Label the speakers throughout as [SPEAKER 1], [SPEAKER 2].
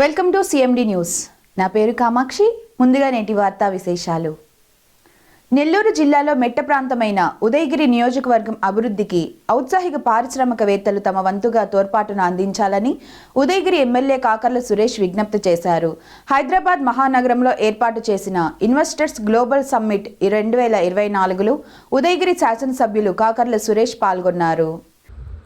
[SPEAKER 1] Welcome to CMD news. నా పేరు కామాక్షి. ముందుగా నేటి వార్తా విశేషాలు. నెల్లూరు జిల్లాలో మెట్ట ప్రాంతమైన ఉదయగిరి నియోజకవర్గం అభివృద్ధికి ఔత్సాహిక పారిశ్రామికవేత్తలు తమ వంతుగా తోడ్పాటును అందించాలని ఉదయగిరి ఎమ్మెల్యే కాకర్ల సురేష్ విజ్ఞప్తి చేశారు. హైదరాబాద్ మహానగరంలో ఏర్పాటు చేసిన ఇన్వెస్టర్స్ గ్లోబల్ సమ్మిట్ రెండు వేల ఇరవై నాలుగులో ఉదయగిరి శాసనసభ్యులు కాకర్ల సురేష్ పాల్గొన్నారు.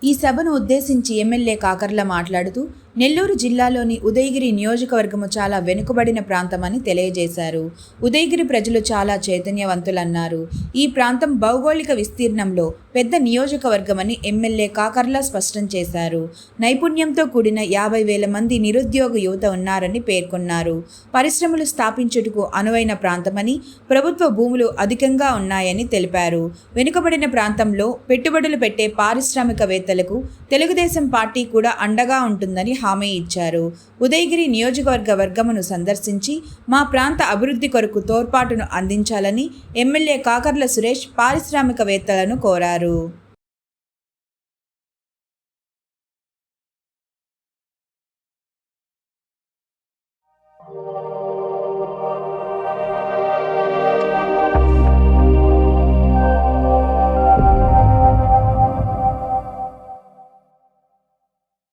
[SPEAKER 1] ఈ సభను ఉద్దేశించి ఎమ్మెల్యే కాకర్ల మాట్లాడుతూ నెల్లూరు జిల్లాలోని ఉదయగిరి నియోజకవర్గము చాలా వెనుకబడిన ప్రాంతమని తెలియజేశారు. ఉదయగిరి ప్రజలు చాలా చైతన్యవంతులన్నారు. ఈ ప్రాంతం భౌగోళిక విస్తీర్ణంలో పెద్ద నియోజకవర్గమని ఎమ్మెల్యే కాకర్ల స్పష్టం చేశారు. నైపుణ్యంతో కూడిన యాభై వేల మంది నిరుద్యోగ యువత ఉన్నారని పేర్కొన్నారు. పరిశ్రమలు స్థాపించుటకు అనువైన ప్రాంతమని ప్రభుత్వ భూములు అధికంగా ఉన్నాయని తెలిపారు. వెనుకబడిన ప్రాంతంలో పెట్టుబడులు పెట్టే పారిశ్రామికవేత్త నేతలకు తెలుగుదేశం పార్టీ కూడా అండగా ఉంటుందని హామీ ఇచ్చారు. ఉదయగిరి నియోజకవర్గ వర్గమును సందర్శించి మా ప్రాంత అభివృద్ధి కొరకు తోడ్పాటును అందించాలని ఎమ్మెల్యే కాకర్ల సురేష్ పారిశ్రామికవేత్తలను కోరారు.